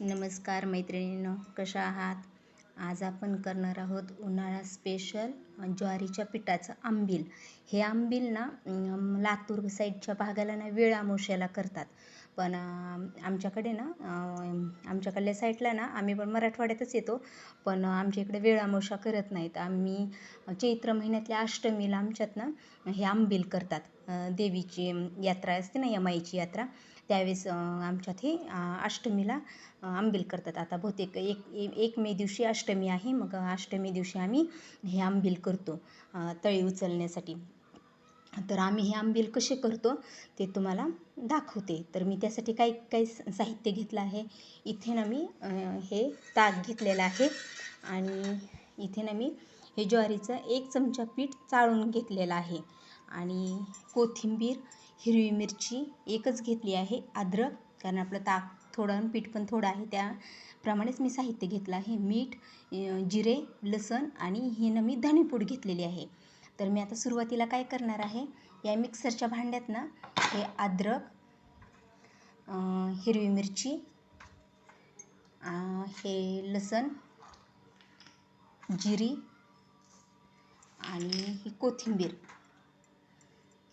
नमस्कार मैत्रिणींनो कशा आहात? आज आपण करणार आहोत उन्हाळा स्पेशल ज्वारीच्या पिठाचं आंबील. हे आंबील ना लातूर साईडच्या भागाला ना वेळ आमोश्याला करतात. पण आमच्याकडे ना आमच्याकडल्या साईडला ना आम्ही पण मराठवाड्यातच येतो. पण आमच्या इकडे वेळामोशा करत नाहीत. आम्ही चैत्र महिन्यातल्या अष्टमीला आमच्यात ना हे आंबील करतात. देवीची यात्रा असते ना यमाईची यात्रा. त्यावेळेस आमच्यात हे अष्टमीला आंबील करतात. आता बहुतेक एक ए- एक मे दिवशी अष्टमी आहे. मग अष्टमी दिवशी आम्ही हे आंबील करतो तळी उचलण्यासाठी. तर आम्ही हे आंबील कसे करतो ते तुम्हाला दाखवते. तर मी त्यासाठी काही काही स- साहित्य घेतलं आहे. इथे ना मी हे ताक घेतलेलं आहे. आणि इथे ना मी हे ज्वारीचं एक चमचा पीठ चाळून घेतलेलं आहे. आणि कोथिंबीर हिरवी मिरची एकच घेतली आहे अद्रक. कारण आपलं ताक थोडं आणि पीठ पण थोडं आहे. त्याप्रमाणेच मी साहित्य घेतलं आहे. मीठ जिरे लसण आणि हे ना मी धणेपूड घेतलेली आहे. तर मी आता सुरुवातीला काय करणार आहे? या मिक्सरच्या भांड्यात ना हे अद्रक हिरवी मिरची हे लसण जिरी आणि ही कोथिंबीर.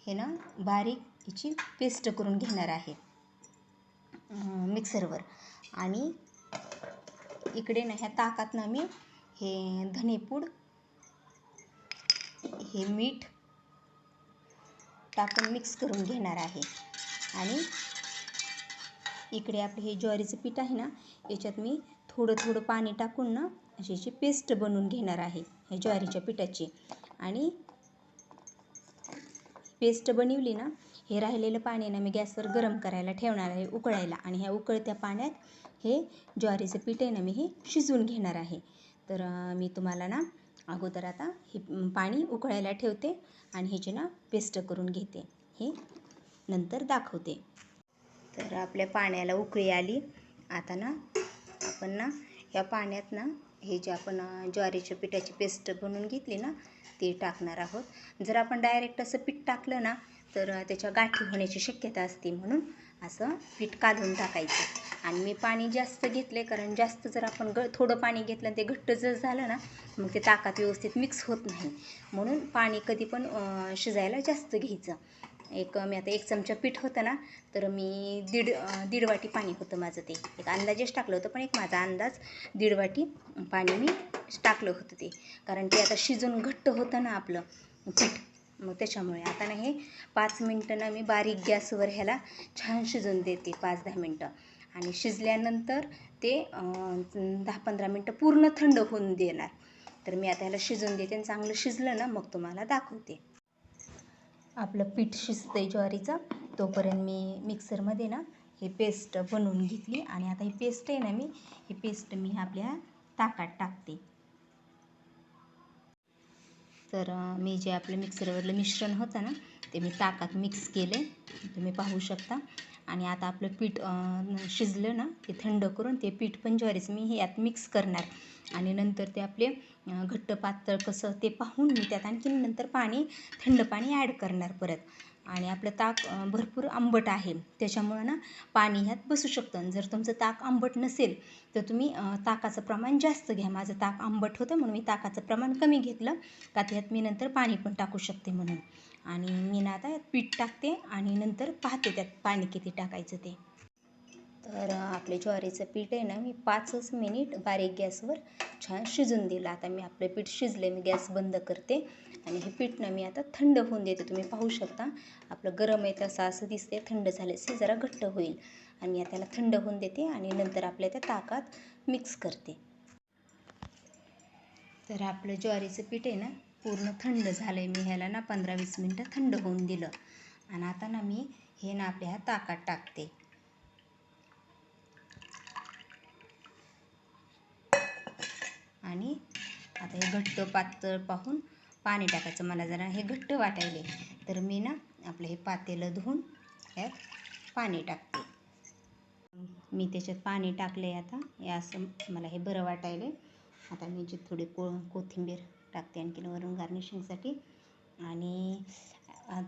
हे ना बारीक हिची पेस्ट करून घेणार आहे मिक्सरवर. आणि इकडे ना ह्या ताकात ना मी हे धनेपूड हे मीठ टाकून मिक्स करून घेणार आहे. आणि इकडे आपले हे ज्वारीचं पीठ आहे ना याच्यात मी थोडं थोडं पाणी टाकून ना अशी अशी पेस्ट बनवून घेणार आहे ह्या ज्वारीच्या पिठाची. आणि पेस्ट बनवली ना हे राहिलेलं पाणी ना मी गॅसवर गरम करायला ठेवणार आहे उकळायला. आणि ह्या उकळत्या पाण्यात हे ज्वारीचं पीठ आहे ना मी हे शिजवून घेणार आहे. तर मी तुम्हाला ना अगोदर आता हे पाणी उकळायला ठेवते आणि ह्याची ना पेस्ट करून घेते. हे नंतर दाखवते. तर आपल्या पाण्याला उकळी आली. आता ना आपण ना या पाण्यात ना हे जे आपण ज्वारीच्या पिठाची पेस्ट बनवून घेतली ना ती टाकणार आहोत. जर आपण डायरेक्ट असं पीठ टाकलं ना तर त्याच्या गाठी होण्याची शक्यता असते म्हणून असं पीठ काढून टाकायचं. आणि मी पाणी जास्त घेतले कारण जास्त जर आपण ग थोडं पाणी घेतलं आणि ते घट्ट जर झालं ना मग ते ताकात व्यवस्थित मिक्स होत नाही. म्हणून पाणी कधी पण शिजायला जास्त घ्यायचं. एक मी आता एक चमचा पीठ होतं ना तर मी दीड दीड वाटी पाणी होतं माझं ते. एक अंदाजेच टाकलं होतं पण एक माझा अंदाज दीड वाटी पाणी मी टाकलं होतं ते. कारण ते आता शिजून घट्ट होतं ना आपलं पीठ. मग त्याच्यामुळे आता ना हे पाच मिनटं ना मी बारीक गॅसवर ह्याला छान शिजून देते पाच दहा मिनटं. आणि शिजल्यानंतर ते दहा पंधरा मिनटं पूर्ण थंड होऊन देणार. तर मी आता याला शिजून देते आणि चांगलं शिजलं ना मग तुम्हाला दाखवते. आपलं पीठ शिजतंय ज्वारीचं तोपर्यंत मी मिक्सरमध्ये ना हे पेस्ट बनवून घेतली. आणि आता ही पेस्ट आहे ना मी ही पेस्ट मी आपल्या ताकात टाकते. तर मी जे आपलं मिक्सरवरलं मिश्रण होतं ना ते मी ताकात मिक्स केले. तुम्ही पाहू शकता. आणि आता आपलं पीठ शिजलं ना ते थंड करून ते पीठ पण ज्वारीचं मी हे यात मिक्स करणार. आणि नंतर ते आपले घट्ट पातळ कसं ते पाहून मी त्यात आणखीन नंतर पाणी थंड पाणी ॲड करणार परत. आणि आपलं ताक भरपूर आंबट आहे. त्याच्यामुळं ना पाणी ह्यात बसू शकतं. आणि जर तुमचं ताक आंबट नसेल तर तुम्ही ताकाचं प्रमाण जास्त घ्या. माझं ताक आंबट होतं म्हणून मी ताकाचं प्रमाण कमी घेतलं. का त्यात मी नंतर पाणी पण टाकू शकते म्हणून. आणि मी ना आता पीठ टाकते आणि नंतर पाहते त्यात पाणी किती टाकायचं ते. तर आपले ज्वारीचं पीठ आहे ना मी पाचच मिनिट बारीक गॅसवर छान शिजून दिलं. आता मी आपलं पीठ शिजले मी गॅस बंद करते. आणि हे पीठ ना मी आता थंड होऊन देते. तुम्ही पाहू शकता आपलं गरम आहे तसं असं दिसते थंड झाल्यास जरा घट्ट होईल. आणि मी आता त्याला थंड होऊन देते आणि नंतर आपल्या त्या ताकात मिक्स करते. तर आपलं ज्वारीचं पीठ आहे ना पूर्ण थंड झालं आहे मी ह्याला ना पंधरा वीस मिनटं थंड होऊन दिलं. आणि आता ना मी हे ना आपल्या ह्या ताकात टाकते. आणि आता हे घट्ट पातळ पाहून पाणी टाकायचं. मला जरा हे घट्ट वाटायले. तर मी ना आपलं हे पातेलं धुवून ह्यात पाणी टाकते. मी त्याच्यात पाणी टाकले आता. हे असं मला हे बरं वाटायले आता मी जी थोडी को कोथिंबीर टाकते आणखीन वरून गार्निशिंगसाठी आणि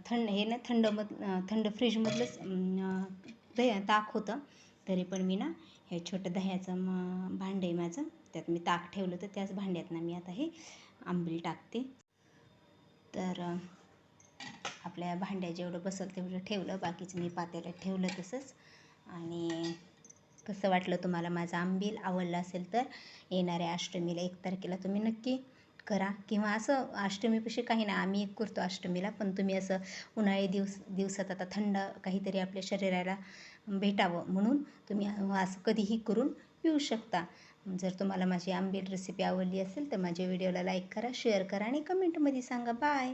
थंड हे ना थंड मध थंड फ्रीजमधलंच अं, ताक होतं. तरी पण मी ना हे छोटं दह्याचं म भांडं आहे माझं त्यात मी ताक ठेवलं तर त्याच भांड्यातनं मी आता हे आंबील टाकते. तर आपल्या भांड्या जेवढं बसेल तेवढं ठेवलं बाकीचं मी पातेल्यात ठेवलं तसंच. आणि कसं वाटलं तुम्हाला माझं आंबील? आवडलं असेल तर येणाऱ्या अष्टमीला एक तारखेला तुम्ही नक्की करा किंवा असं अष्टमीपाशी काही नाही आम्ही एक करतो अष्टमीला पण तुम्ही असं उन्हाळी दिवस दिवसात आता थंड काहीतरी आपल्या शरीराला भेटावं म्हणून तुम्ही असं कधीही करून पिऊ शकता. जर तुम्हाला माझी आंबील रेसिपी आवडली असेल तर माझ्या व्हिडिओला लाईक करा शेअर करा आणि कमेंटमध्ये सांगा बाय